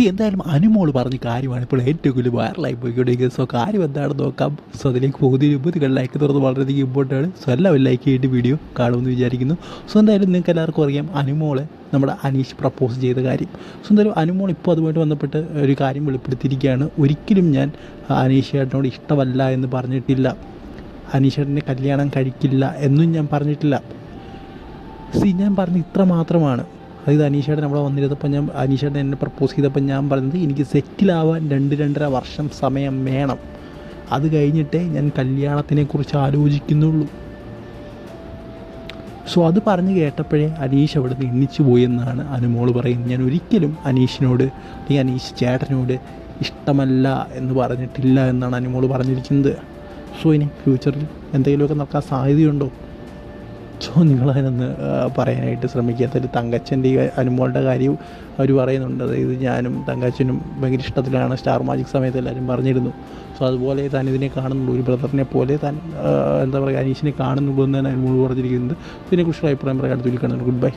C എന്തായാലും അനുമോൾ പറഞ്ഞ കാര്യമാണ്. ഇപ്പോൾ ഏറ്റവും കൂടുതൽ വൈറലായി പോയിക്കൊണ്ടിരിക്കുന്നത് സോ കാര്യം എന്താണെന്ന് നോക്കാം. സോ അതിലേക്ക് പോകുന്നതിന് മുമ്പ് ലൈക്ക് തുറന്ന് വളരെയധികം ഇമ്പോർട്ടന്റ് ആണ്. സോ എല്ലാവരും ലൈക്ക് ചെയ്തിട്ട് വീഡിയോ കാണുമെന്ന് വിചാരിക്കുന്നു. സോ എന്തായാലും നിങ്ങൾക്ക് എല്ലാവർക്കും അറിയാം അനുമോളെ നമ്മുടെ അനീഷ് പ്രപ്പോസ് ചെയ്ത കാര്യം. സോ എന്തായാലും അനുമോൾ ഇപ്പോൾ അതുമായിട്ട് ബന്ധപ്പെട്ട് ഒരു കാര്യം വെളിപ്പെടുത്തിയിരിക്കുകയാണ്. ഒരിക്കലും ഞാൻ അനീഷ് ചേട്ടനോട് ഇഷ്ടമല്ല എന്ന് പറഞ്ഞിട്ടില്ല. അനീഷ് കല്യാണം കഴിക്കില്ല എന്നും ഞാൻ പറഞ്ഞിട്ടില്ല. സി ഞാൻ പറഞ്ഞ ഇത്ര മാത്രമാണ്. അതായത് അനീഷേട്ടൻ അവിടെ വന്നിരുന്നപ്പോൾ ഞാൻ അനീഷേട്ടൻ എന്നെ പ്രപ്പോസ് ചെയ്തപ്പോൾ ഞാൻ പറഞ്ഞത് എനിക്ക് സെറ്റിലാവാൻ രണ്ട് രണ്ടര വർഷം സമയം വേണം. അത് കഴിഞ്ഞിട്ടേ ഞാൻ കല്യാണത്തിനെ കുറിച്ച് ആലോചിക്കുന്നുള്ളൂ. സോ അത് പറഞ്ഞ് കേട്ടപ്പോഴേ അനീഷ് അവിടെ നിന്ന് എണ്ണിച്ചു പോയി എന്നാണ് പറയുന്നത്. ഞാൻ ഒരിക്കലും അനീഷിനോട് അല്ലെങ്കിൽ അനീഷ് ചേട്ടനോട് ഇഷ്ടമല്ല എന്ന് പറഞ്ഞിട്ടില്ല എന്നാണ് അനുമോൾ പറഞ്ഞിരിക്കുന്നത്. സോ ഇനി ഫ്യൂച്ചറിൽ എന്തെങ്കിലുമൊക്കെ നടക്കാൻ സാധ്യതയുണ്ടോ? സോ നിങ്ങളതിനൊന്ന് പറയാനായിട്ട് പറയാനായിട്ട് അതിൽ തങ്കച്ചന്റെ അനുമോളുടെ കാര്യവും അവർ പറയുന്നുണ്ട്. അതായത് ഞാനും തങ്കച്ചനും ഭയങ്കര ഇഷ്ടത്തിലാണ് സ്റ്റാർ മാജിക് സമയത്ത് എല്ലാവരും പറഞ്ഞിരുന്നു. സോ അതുപോലെ താൻ ഇതിനെ കാണുന്നുള്ളൂ ഒരു ബ്രദറിനെ പോലെ താൻ എന്താ പറയുക അനീഷിനെ കാണുന്നുള്ളൂ എന്ന് തന്നെ അനുമോൾ പറഞ്ഞിരിക്കുന്നത് ഇതിനെക്കുറിച്ചുള്ള അഭിപ്രായം പറയാൻ അടുത്തൊരു വിളിക്കണം. Good bye.